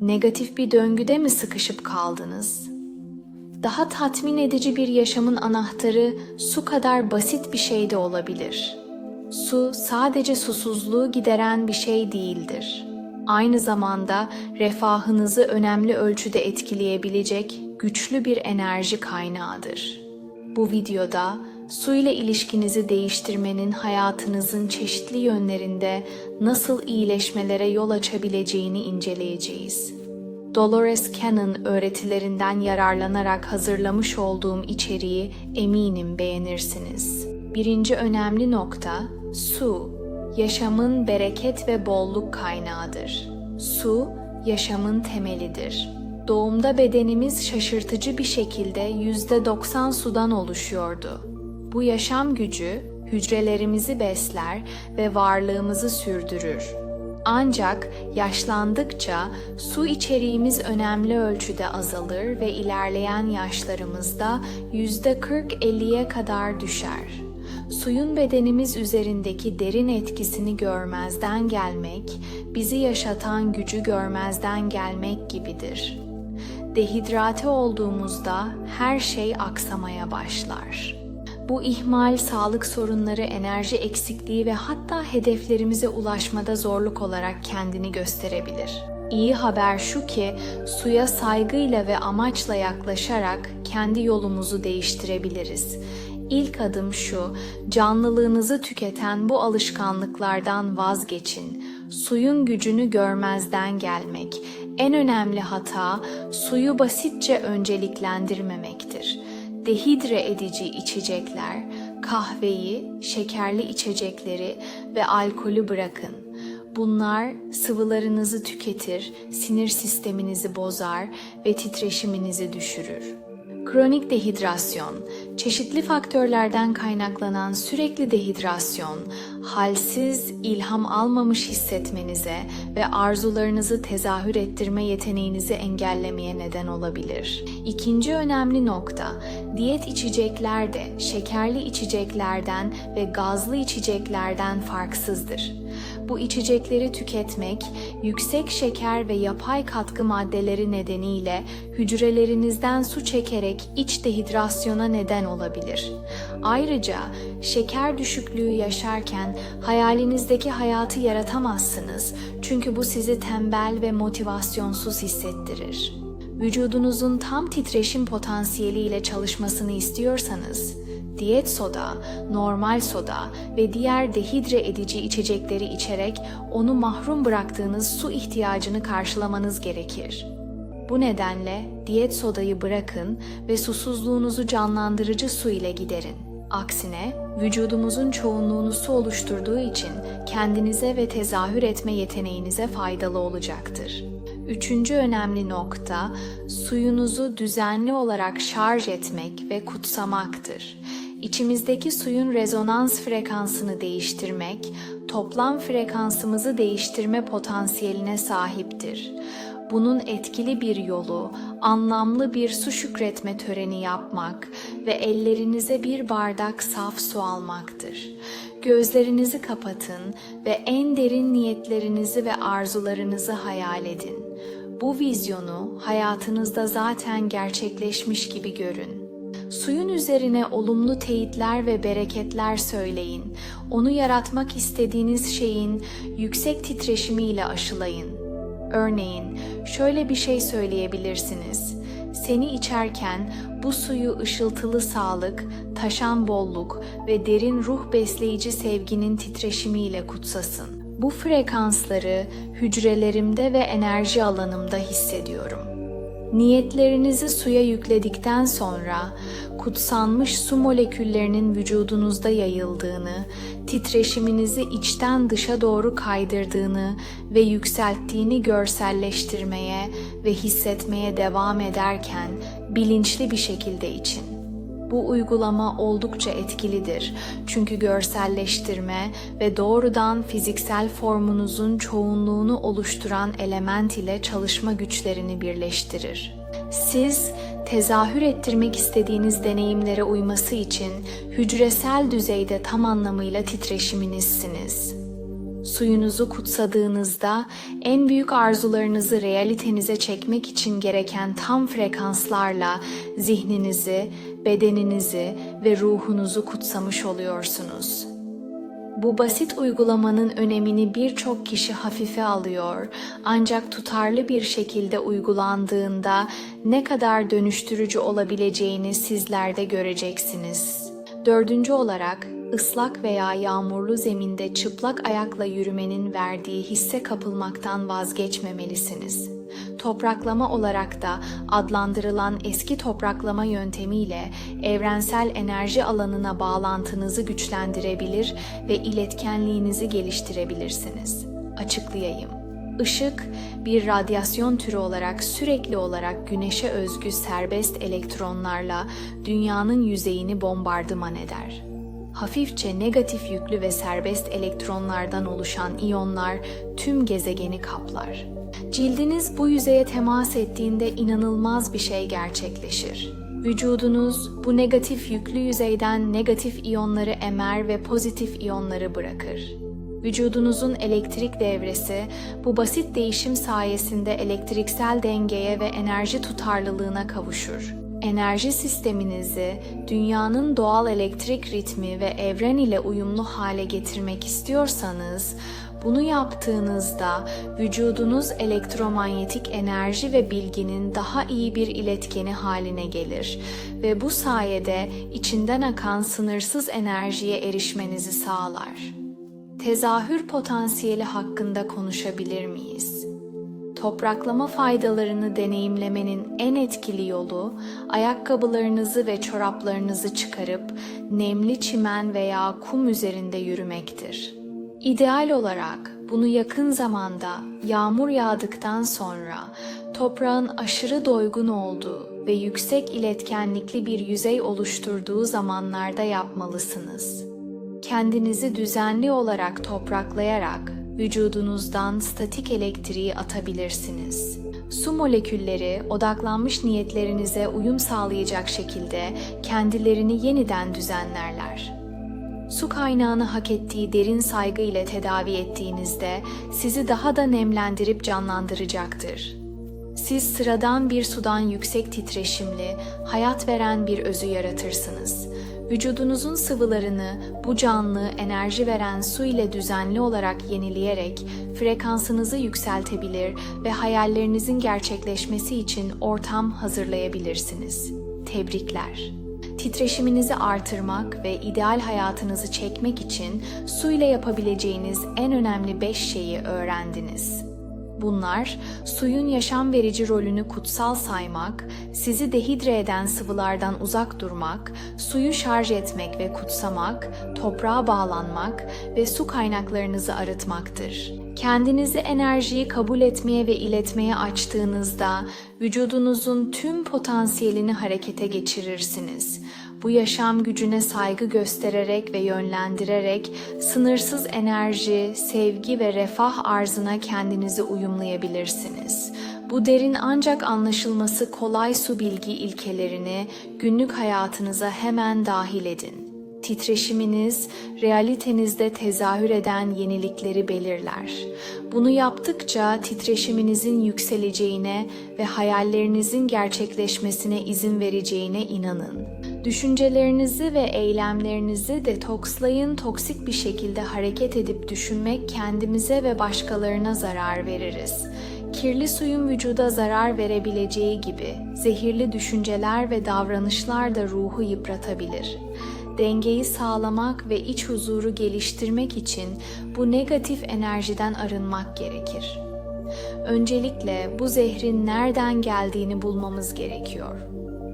Negatif bir döngüde mi sıkışıp kaldınız? Daha tatmin edici bir yaşamın anahtarı su kadar basit bir şey de olabilir. Su sadece susuzluğu gideren bir şey değildir. Aynı zamanda refahınızı önemli ölçüde etkileyebilecek güçlü bir enerji kaynağıdır. Bu videoda su ile ilişkinizi değiştirmenin hayatınızın çeşitli yönlerinde nasıl iyileşmelere yol açabileceğini inceleyeceğiz. Dolores Cannon öğretilerinden yararlanarak hazırlamış olduğum içeriği eminim beğenirsiniz. Birinci önemli nokta, su, yaşamın bereket ve bolluk kaynağıdır. Su, yaşamın temelidir. Doğumda bedenimiz şaşırtıcı bir şekilde %90 sudan oluşuyordu. Bu yaşam gücü hücrelerimizi besler ve varlığımızı sürdürür. Ancak yaşlandıkça su içeriğimiz önemli ölçüde azalır ve ilerleyen yaşlarımızda %40-50'ye kadar düşer. Suyun bedenimiz üzerindeki derin etkisini görmezden gelmek, bizi yaşatan gücü görmezden gelmek gibidir. Dehidrate olduğumuzda her şey aksamaya başlar. Bu ihmal sağlık sorunları, enerji eksikliği ve hatta hedeflerimize ulaşmada zorluk olarak kendini gösterebilir. İyi haber şu ki suya saygıyla ve amaçla yaklaşarak kendi yolumuzu değiştirebiliriz. İlk adım şu, canlılığınızı tüketen bu alışkanlıklardan vazgeçin. Suyun gücünü görmezden gelmek. En önemli hata suyu basitçe önceliklendirmemektir dehidre edici içecekler, kahveyi, şekerli içecekleri ve alkolü bırakın. Bunlar sıvılarınızı tüketir, sinir sisteminizi bozar ve titreşiminizi düşürür. Kronik dehidrasyon, çeşitli faktörlerden kaynaklanan sürekli dehidrasyon, halsiz, ilham almamış hissetmenize ve arzularınızı tezahür ettirme yeteneğinizi engellemeye neden olabilir. İkinci önemli nokta, diyet içecekler de şekerli içeceklerden ve gazlı içeceklerden farksızdır. Bu içecekleri tüketmek, yüksek şeker ve yapay katkı maddeleri nedeniyle hücrelerinizden su çekerek iç dehidrasyona neden olabilir. Ayrıca şeker düşüklüğü yaşarken hayalinizdeki hayatı yaratamazsınız çünkü bu sizi tembel ve motivasyonsuz hissettirir. Vücudunuzun tam titreşim potansiyeliyle çalışmasını istiyorsanız, diyet soda, normal soda ve diğer dehidre edici içecekleri içerek onu mahrum bıraktığınız su ihtiyacını karşılamanız gerekir. Bu nedenle diyet sodayı bırakın ve susuzluğunuzu canlandırıcı su ile giderin. Aksine vücudumuzun çoğunluğunu su oluşturduğu için kendinize ve tezahür etme yeteneğinize faydalı olacaktır. Üçüncü önemli nokta suyunuzu düzenli olarak şarj etmek ve kutsamaktır. İçimizdeki suyun rezonans frekansını değiştirmek, toplam frekansımızı değiştirme potansiyeline sahiptir. Bunun etkili bir yolu, anlamlı bir su şükretme töreni yapmak ve ellerinize bir bardak saf su almaktır. Gözlerinizi kapatın ve en derin niyetlerinizi ve arzularınızı hayal edin. Bu vizyonu hayatınızda zaten gerçekleşmiş gibi görün. Suyun üzerine olumlu teyitler ve bereketler söyleyin. Onu yaratmak istediğiniz şeyin yüksek titreşimiyle aşılayın. Örneğin şöyle bir şey söyleyebilirsiniz. Seni içerken bu suyu ışıltılı sağlık, taşan bolluk ve derin ruh besleyici sevginin titreşimiyle kutsasın. Bu frekansları hücrelerimde ve enerji alanımda hissediyorum. Niyetlerinizi suya yükledikten sonra kutsanmış su moleküllerinin vücudunuzda yayıldığını, titreşiminizi içten dışa doğru kaydırdığını ve yükselttiğini görselleştirmeye ve hissetmeye devam ederken bilinçli bir şekilde için. Bu uygulama oldukça etkilidir çünkü görselleştirme ve doğrudan fiziksel formunuzun çoğunluğunu oluşturan element ile çalışma güçlerini birleştirir. Siz tezahür ettirmek istediğiniz deneyimlere uyması için hücresel düzeyde tam anlamıyla titreşiminizsiniz. Suyunuzu kutsadığınızda en büyük arzularınızı realitenize çekmek için gereken tam frekanslarla zihninizi, bedeninizi ve ruhunuzu kutsamış oluyorsunuz. Bu basit uygulamanın önemini birçok kişi hafife alıyor ancak tutarlı bir şekilde uygulandığında ne kadar dönüştürücü olabileceğini sizler de göreceksiniz. Dördüncü olarak ıslak veya yağmurlu zeminde çıplak ayakla yürümenin verdiği hisse kapılmaktan vazgeçmemelisiniz. Topraklama olarak da adlandırılan eski topraklama yöntemiyle evrensel enerji alanına bağlantınızı güçlendirebilir ve iletkenliğinizi geliştirebilirsiniz. Açıklayayım. Işık bir radyasyon türü olarak sürekli olarak güneşe özgü serbest elektronlarla dünyanın yüzeyini bombardıman eder. Hafifçe negatif yüklü ve serbest elektronlardan oluşan iyonlar tüm gezegeni kaplar. Cildiniz bu yüzeye temas ettiğinde inanılmaz bir şey gerçekleşir. Vücudunuz bu negatif yüklü yüzeyden negatif iyonları emer ve pozitif iyonları bırakır. Vücudunuzun elektrik devresi bu basit değişim sayesinde elektriksel dengeye ve enerji tutarlılığına kavuşur. Enerji sisteminizi dünyanın doğal elektrik ritmi ve evren ile uyumlu hale getirmek istiyorsanız, bunu yaptığınızda vücudunuz elektromanyetik enerji ve bilginin daha iyi bir iletkeni haline gelir ve bu sayede içinden akan sınırsız enerjiye erişmenizi sağlar. Tezahür potansiyeli hakkında konuşabilir miyiz? Topraklama faydalarını deneyimlemenin en etkili yolu ayakkabılarınızı ve çoraplarınızı çıkarıp nemli çimen veya kum üzerinde yürümektir. İdeal olarak bunu yakın zamanda yağmur yağdıktan sonra toprağın aşırı doygun olduğu ve yüksek iletkenlikli bir yüzey oluşturduğu zamanlarda yapmalısınız. Kendinizi düzenli olarak topraklayarak vücudunuzdan statik elektriği atabilirsiniz. Su molekülleri odaklanmış niyetlerinize uyum sağlayacak şekilde kendilerini yeniden düzenlerler. Su kaynağını hak ettiği derin saygı ile tedavi ettiğinizde sizi daha da nemlendirip canlandıracaktır. Siz sıradan bir sudan yüksek titreşimli, hayat veren bir özü yaratırsınız. Vücudunuzun sıvılarını bu canlı, enerji veren su ile düzenli olarak yenileyerek frekansınızı yükseltebilir ve hayallerinizin gerçekleşmesi için ortam hazırlayabilirsiniz. Tebrikler. Titreşiminizi artırmak ve ideal hayatınızı çekmek için su ile yapabileceğiniz en önemli 5 şeyi öğrendiniz. Bunlar suyun yaşam verici rolünü kutsal saymak, sizi dehidre eden sıvılardan uzak durmak, suyu şarj etmek ve kutsamak, toprağa bağlanmak ve su kaynaklarınızı arıtmaktır. Kendinizi enerjiyi kabul etmeye ve iletmeye açtığınızda vücudunuzun tüm potansiyelini harekete geçirirsiniz. Bu yaşam gücüne saygı göstererek ve yönlendirerek sınırsız enerji, sevgi ve refah arzına kendinizi uyumlayabilirsiniz. Bu derin ancak anlaşılması kolay su bilgi ilkelerini günlük hayatınıza hemen dahil edin. Titreşiminiz, realitenizde tezahür eden yenilikleri belirler. Bunu yaptıkça titreşiminizin yükseleceğine ve hayallerinizin gerçekleşmesine izin vereceğine inanın. Düşüncelerinizi ve eylemlerinizi detokslayın, toksik bir şekilde hareket edip düşünmek kendimize ve başkalarına zarar veririz. Kirli suyun vücuda zarar verebileceği gibi zehirli düşünceler ve davranışlar da ruhu yıpratabilir dengeyi sağlamak ve iç huzuru geliştirmek için bu negatif enerjiden arınmak gerekir. Öncelikle bu zehrin nereden geldiğini bulmamız gerekiyor.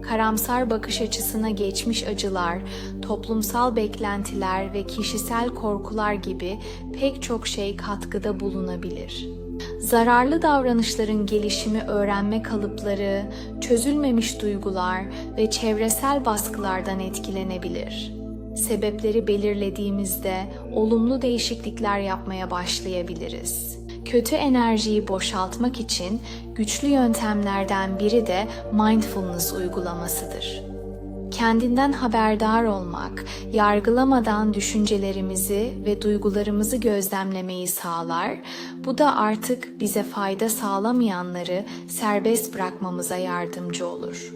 Karamsar bakış açısına geçmiş acılar, toplumsal beklentiler ve kişisel korkular gibi pek çok şey katkıda bulunabilir. Zararlı davranışların gelişimi öğrenme kalıpları, çözülmemiş duygular ve çevresel baskılardan etkilenebilir. Sebepleri belirlediğimizde olumlu değişiklikler yapmaya başlayabiliriz. Kötü enerjiyi boşaltmak için güçlü yöntemlerden biri de mindfulness uygulamasıdır. Kendinden haberdar olmak, yargılamadan düşüncelerimizi ve duygularımızı gözlemlemeyi sağlar. Bu da artık bize fayda sağlamayanları serbest bırakmamıza yardımcı olur.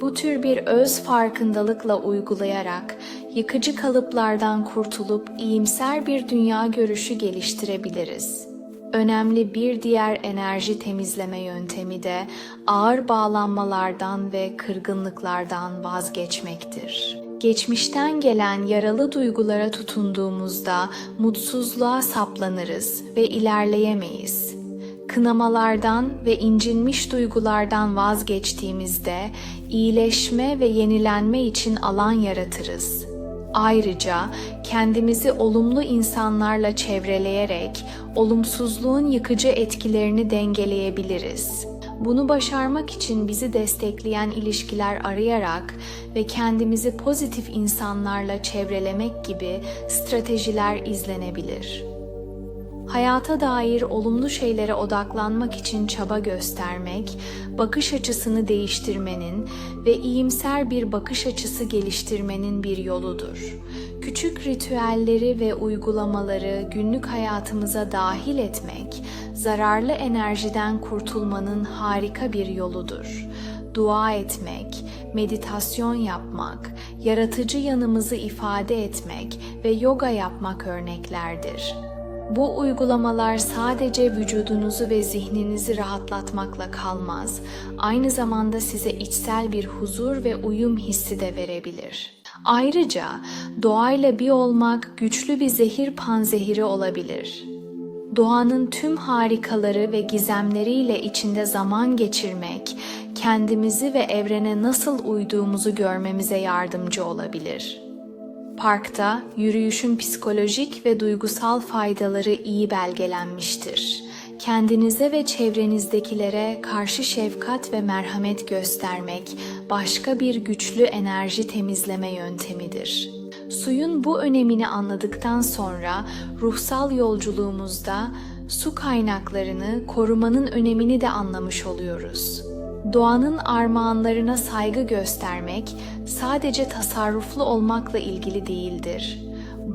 Bu tür bir öz farkındalıkla uygulayarak yıkıcı kalıplardan kurtulup iyimser bir dünya görüşü geliştirebiliriz. Önemli bir diğer enerji temizleme yöntemi de ağır bağlanmalardan ve kırgınlıklardan vazgeçmektir. Geçmişten gelen yaralı duygulara tutunduğumuzda mutsuzluğa saplanırız ve ilerleyemeyiz. Kınamalardan ve incinmiş duygulardan vazgeçtiğimizde iyileşme ve yenilenme için alan yaratırız. Ayrıca kendimizi olumlu insanlarla çevreleyerek olumsuzluğun yıkıcı etkilerini dengeleyebiliriz. Bunu başarmak için bizi destekleyen ilişkiler arayarak ve kendimizi pozitif insanlarla çevrelemek gibi stratejiler izlenebilir. Hayata dair olumlu şeylere odaklanmak için çaba göstermek, bakış açısını değiştirmenin ve iyimser bir bakış açısı geliştirmenin bir yoludur. Küçük ritüelleri ve uygulamaları günlük hayatımıza dahil etmek, zararlı enerjiden kurtulmanın harika bir yoludur. Dua etmek, meditasyon yapmak, yaratıcı yanımızı ifade etmek ve yoga yapmak örneklerdir. Bu uygulamalar sadece vücudunuzu ve zihninizi rahatlatmakla kalmaz, aynı zamanda size içsel bir huzur ve uyum hissi de verebilir. Ayrıca doğayla bir olmak güçlü bir zehir panzehiri olabilir. Doğanın tüm harikaları ve gizemleriyle içinde zaman geçirmek, kendimizi ve evrene nasıl uyduğumuzu görmemize yardımcı olabilir.'' Parkta yürüyüşün psikolojik ve duygusal faydaları iyi belgelenmiştir. Kendinize ve çevrenizdekilere karşı şefkat ve merhamet göstermek başka bir güçlü enerji temizleme yöntemidir. Suyun bu önemini anladıktan sonra ruhsal yolculuğumuzda su kaynaklarını korumanın önemini de anlamış oluyoruz. Doğanın armağanlarına saygı göstermek sadece tasarruflu olmakla ilgili değildir.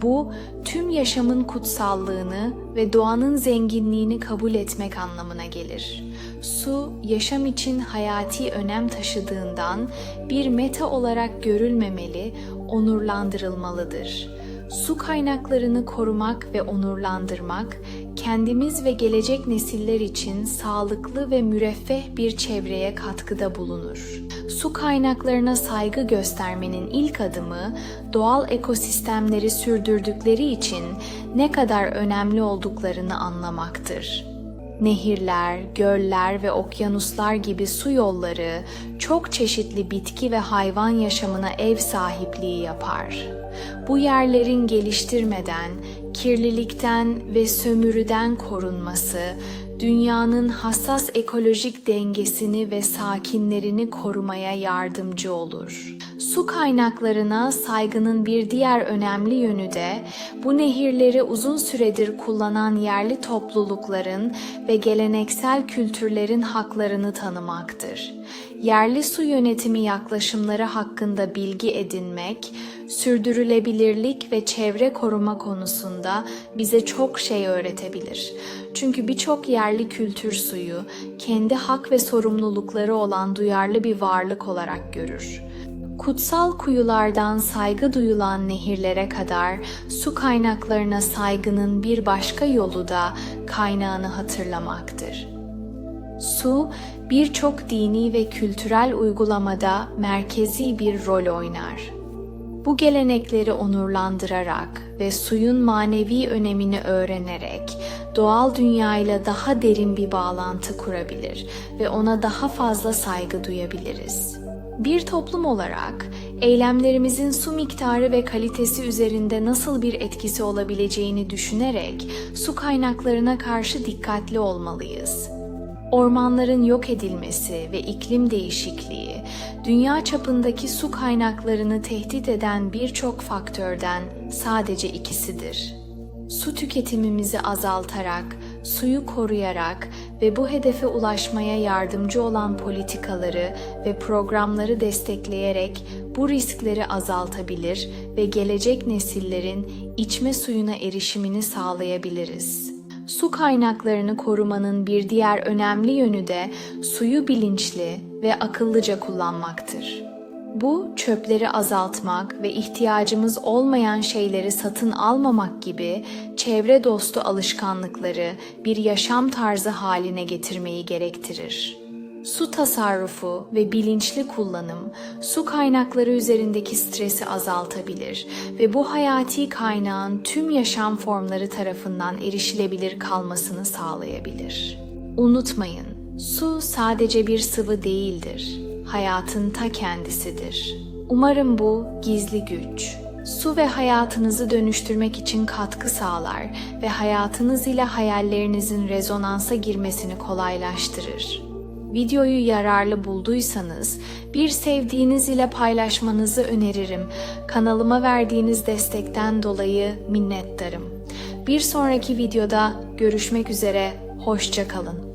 Bu tüm yaşamın kutsallığını ve doğanın zenginliğini kabul etmek anlamına gelir. Su, yaşam için hayati önem taşıdığından bir meta olarak görülmemeli, onurlandırılmalıdır. Su kaynaklarını korumak ve onurlandırmak, kendimiz ve gelecek nesiller için sağlıklı ve müreffeh bir çevreye katkıda bulunur. Su kaynaklarına saygı göstermenin ilk adımı, doğal ekosistemleri sürdürdükleri için ne kadar önemli olduklarını anlamaktır. Nehirler, göller ve okyanuslar gibi su yolları çok çeşitli bitki ve hayvan yaşamına ev sahipliği yapar. Bu yerlerin geliştirmeden, kirlilikten ve sömürüden korunması, dünyanın hassas ekolojik dengesini ve sakinlerini korumaya yardımcı olur. Su kaynaklarına saygının bir diğer önemli yönü de bu nehirleri uzun süredir kullanan yerli toplulukların ve geleneksel kültürlerin haklarını tanımaktır. Yerli su yönetimi yaklaşımları hakkında bilgi edinmek, sürdürülebilirlik ve çevre koruma konusunda bize çok şey öğretebilir. Çünkü birçok yerli kültür suyu kendi hak ve sorumlulukları olan duyarlı bir varlık olarak görür. Kutsal kuyulardan saygı duyulan nehirlere kadar su kaynaklarına saygının bir başka yolu da kaynağını hatırlamaktır. Su birçok dini ve kültürel uygulamada merkezi bir rol oynar. Bu gelenekleri onurlandırarak ve suyun manevi önemini öğrenerek doğal dünyayla daha derin bir bağlantı kurabilir ve ona daha fazla saygı duyabiliriz. Bir toplum olarak eylemlerimizin su miktarı ve kalitesi üzerinde nasıl bir etkisi olabileceğini düşünerek su kaynaklarına karşı dikkatli olmalıyız. Ormanların yok edilmesi ve iklim değişikliği, dünya çapındaki su kaynaklarını tehdit eden birçok faktörden sadece ikisidir. Su tüketimimizi azaltarak, suyu koruyarak ve bu hedefe ulaşmaya yardımcı olan politikaları ve programları destekleyerek bu riskleri azaltabilir ve gelecek nesillerin içme suyuna erişimini sağlayabiliriz. Su kaynaklarını korumanın bir diğer önemli yönü de suyu bilinçli ve akıllıca kullanmaktır. Bu çöpleri azaltmak ve ihtiyacımız olmayan şeyleri satın almamak gibi çevre dostu alışkanlıkları bir yaşam tarzı haline getirmeyi gerektirir. Su tasarrufu ve bilinçli kullanım su kaynakları üzerindeki stresi azaltabilir ve bu hayati kaynağın tüm yaşam formları tarafından erişilebilir kalmasını sağlayabilir. Unutmayın, su sadece bir sıvı değildir. Hayatın ta kendisidir. Umarım bu gizli güç su ve hayatınızı dönüştürmek için katkı sağlar ve hayatınız ile hayallerinizin rezonansa girmesini kolaylaştırır. Videoyu yararlı bulduysanız bir sevdiğiniz ile paylaşmanızı öneririm. Kanalıma verdiğiniz destekten dolayı minnettarım. Bir sonraki videoda görüşmek üzere, hoşça kalın.